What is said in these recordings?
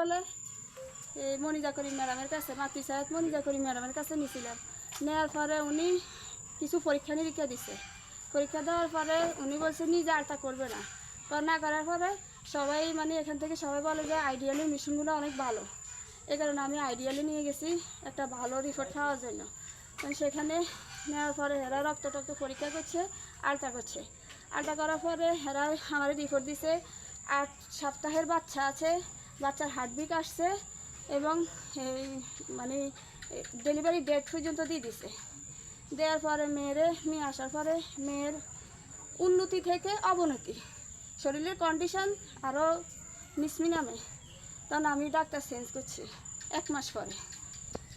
বলে এই মনিজা করিম ম্যাডামের কাছে, মাতৃ সাহেব মনিজা করিম ম্যাডামের কাছে নিয়েছিলাম। নেওয়ার পরে উনি কিছু পরীক্ষা নিরীক্ষা দিছে। পরীক্ষা দেওয়ার পরে উনি বলছে, নিজে আলতা করবে না। তো না করার পরে সবাই মানে এখান থেকে সবাই বলে যে আইডিয়ালি মেশিনগুলো অনেক ভালো। এই কারণে আমি আইডিয়ালি নিয়ে গেছি একটা ভালো রিপোর্ট খাওয়ার জন্য। তো সেখানে নেওয়ার পরে এরা রক্ত টক্ত পরীক্ষা করছে, আলতা করছে। আলতা করার পরে এরা আমার রিপোর্ট দিছে, আট সপ্তাহের বাচ্চা আছে বাচ্চার হার্টবিট আসছে এবং এই মানে ডেলিভারি ডেট পর্যন্ত দিয়ে দিছে। দেওয়ার পরে মেয়েরে মেয়ে আসার পরে মেয়ের উন্নতি থেকে অবনতি। শরীরের কন্ডিশন আরও মিসমি নামে তখন আমি ডাক্তার চেঞ্জ করছি এক মাস পরে।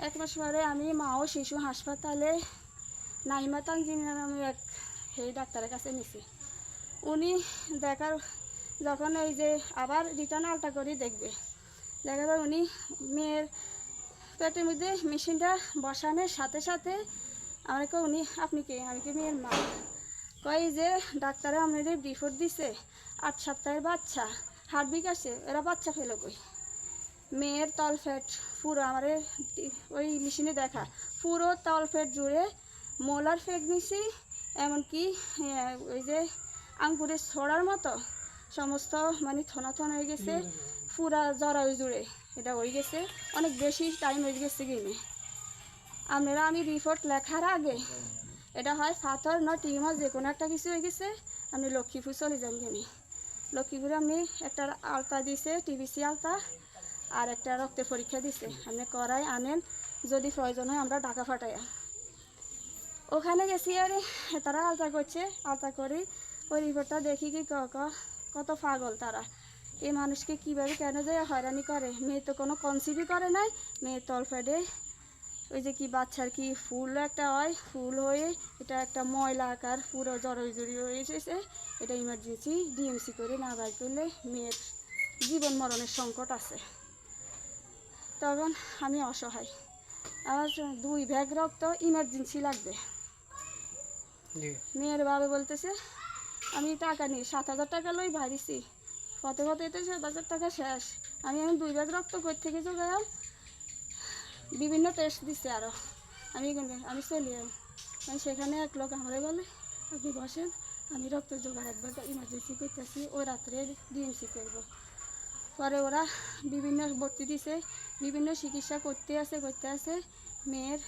এক মাস পরে আমি মা ও শিশু হাসপাতালে নাইমা তানজিম নামে এক সেই ডাক্তারের কাছে নিছি। উনি দেখার যখন ওই যে আবার রিটার্ন আলটা করে দেখবে। দেখার পর উনি মেয়ের পেটের মধ্যে মেশিনটা বসানোর সাথে সাথে আমাকে উনি, আপনি কে? আমি কি মেয়ের মা? কই যে ডাক্তারে আমাদের রিপোর্ট দিছে, আট সপ্তাহের বাচ্চা হার্টবিক আছে, এরা বাচ্চা ফেলো কই? মেয়ের তল ফ্যাট পুরো আমার ওই মেশিনে দেখা। পুরো তল ফ্যাট জুড়ে মোলার প্রেগনেন্সি এমনকি ওই যে আঙ্গুরের ছড়ার মতো সমস্ত মানে থনা থন হয়ে গেছে পুরা জরা জুড়ে এটা হয়ে গেছে। অনেক বেশি টাইম হয়ে গেছে কিনে আপনারা আমি রিপোর্ট লেখার আগে এটা হয় পাথর না টিউমার যে কোনো একটা কিছু হয়ে গেছে আপনি লক্ষ্মীপুর চলে যান কিনি লক্ষ্মীপুরে আপনি একটা আলতা দিছে টিভিসি আলতা আর একটা রক্তের পরীক্ষা দিছে। আপনি করাই আনেন যদি প্রয়োজন হয় আমরা ঢাকা ফাটাই ওখানে গেছি আর তারা আলতা করছে আলতা করি ওই রিপোর্টটা দেখি কি ক ক- কত পাগল তারা। এই মানুষকে কীভাবে কেন যে হয়রানি করে? মেয়ে তো কোনো কনসিভই করে নাই। মেয়ে তলফেডে ওই যে কি বাচ্চার কি ফুল একটা হয় ফুল হয়ে এটা একটা ময়লা আকার পুরো জড়ি হয়ে এসেছে। এটা ইমার্জেন্সি ডিএমসি করে না বাই করলে মেয়ের জীবন মরণের সংকট আছে। তখন আমি অসহায়। আমার দুই ব্যাগ রক্ত ইমার্জেন্সি লাগবে। মেয়ের বাবা বলতেছে আমি টাকা নিই, সাত হাজার টাকা লই ভারিছি পথে পথে এতে সাত হাজার টাকা শেষ। আমি এখন দুই ব্যাগ রক্ত কই থেকে জোগালাম বিভিন্ন টেস্ট দিছে আরও আমি আমি চলি। আমি। সেখানে এক লোক আমারে বলে, আপনি বসেন, আমি রক্ত জোগাড় একবার ইমার্জেন্সি করতেছি, ও রাত্রে ডিএমসি করব। পরে ওরা বিভিন্ন ভর্তি দিছে, বিভিন্ন চিকিৎসা করতে আছে করতে আছে। মেয়ের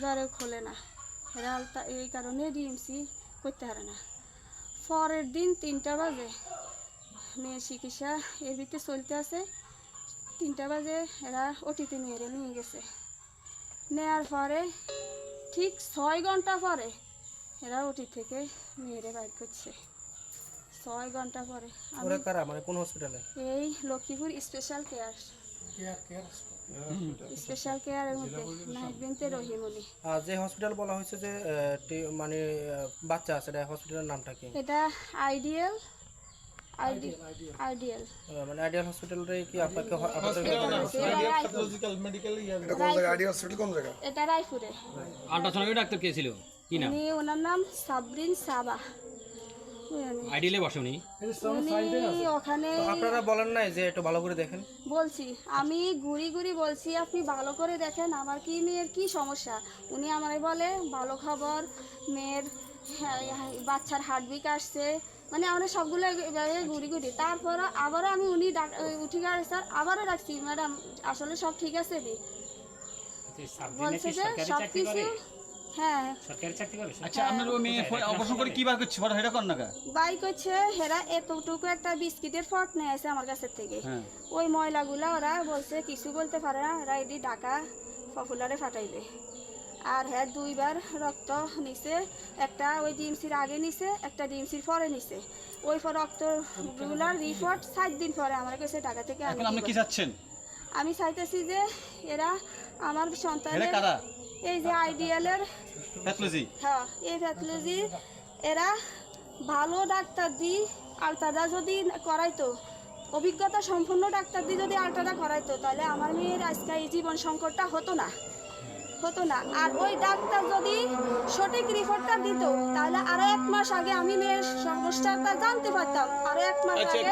জ্বরে খোলে না। এরা এই কারণে ডিএমসি করতে পারে না। পরের দিন তিনটা বাজে। মেয়ের চিকিৎসা এর ভিতরে চলতে আছে। তিনটা বাজে এরা ওটিতে মেয়েরে নিয়ে গেছে। নেওয়ার পরে ঠিক ছয় ঘণ্টা পরে এরা ওটি থেকে মেয়েরে বাইর করছে। ছয় ঘণ্টা পরে মানে কোন হসপিটালে এই লক্ষ্মীপুর স্পেশাল কেয়ার স্পেশাল কেয়ারের মধ্যে নাইট বেনতে রহিমলি আর যে হসপিটাল বলা হয়েছে যে মানে বাচ্চা আছে এটা হসপিটালের নামটা কি? এটা আইডিয়াল আইডিয়াল মানে আইডিয়াল কি আপনাকে হ- এটা কোন জায়গায়? আইডিয়া হসপিটাল কোন জায়গায়? এটা রায়পুরে। আল্ট্রাসাউন্ডের ডাক্তার কে ছিল? কি নাম? উনি ওনার নাম সাবরিন সাবা। আইডিয়ালে বসে উনি। উনি ওখানে আপনারা বলেন নাই যে একটু ভালো করে দেখেন। বলছি আমি ঘুরি ঘুরি বলছি আপনি ভালো করে দেখেন আমার কি মেয়ের কি সমস্যা। উনি আমারে বলে ভালো খবর মেয়ের হ্যাঁ, হ্যাঁ, বাচ্চার হার্টবিক আসছে। মানে আমরা সবগুলো এভাবে ঘুরি ঘুরি। তারপর আবারও আমি উনি উঠে গেছে স্যার আবারও রাখছি ম্যাডাম আসলে সব ঠিক আছে দি বলছে যে সব কিছু হ্যাঁ। আচ্ছা আপনার ওই মেয়ে অপারেশন করে কি বার করছে? কর না হেরা এতটুকু একটা বিস্কিটের ফট নিয়ে আসে আমার কাছের থেকে। হ্যাঁ। ওই ময়লাগুলা ওরা বলছে কিছু বলতে পারে না এরা এটি ডাকা পপুলারে ফাটাইবে। আর হ্যাঁ দুইবার রক্ত নিছে একটা ওই ডিএমসির আগে নিছে একটা ডিএমসির পরে নিছে। ওই রক্তগুলার রিপোর্ট সাত দিন পরে আমার কাছে টাকা থেকে চাচ্ছেন? আমি চাইতেছি যে এরা আমার সন্তানের কারা? এই যে আইডিয়ালের প্যাথোলজি হ্যাঁ এই প্যাথোলজি এরা ভালো ডাক্তার দি আলতাটা যদি করাইতো অভিজ্ঞতা সম্পন্ন ডাক্তার দিয়ে যদি আলটাটা করাইতো তাহলে আমার মেয়ের আজকে এই জীবন সংকটটা হতো না হতো না। আর ওই ডাক্তার যদি সঠিক রিপোর্টটা দিত তাহলে আরও এক মাস আগে আমি মেয়ের সমস্যাটা জানতে পারতাম আরও এক মাস আগে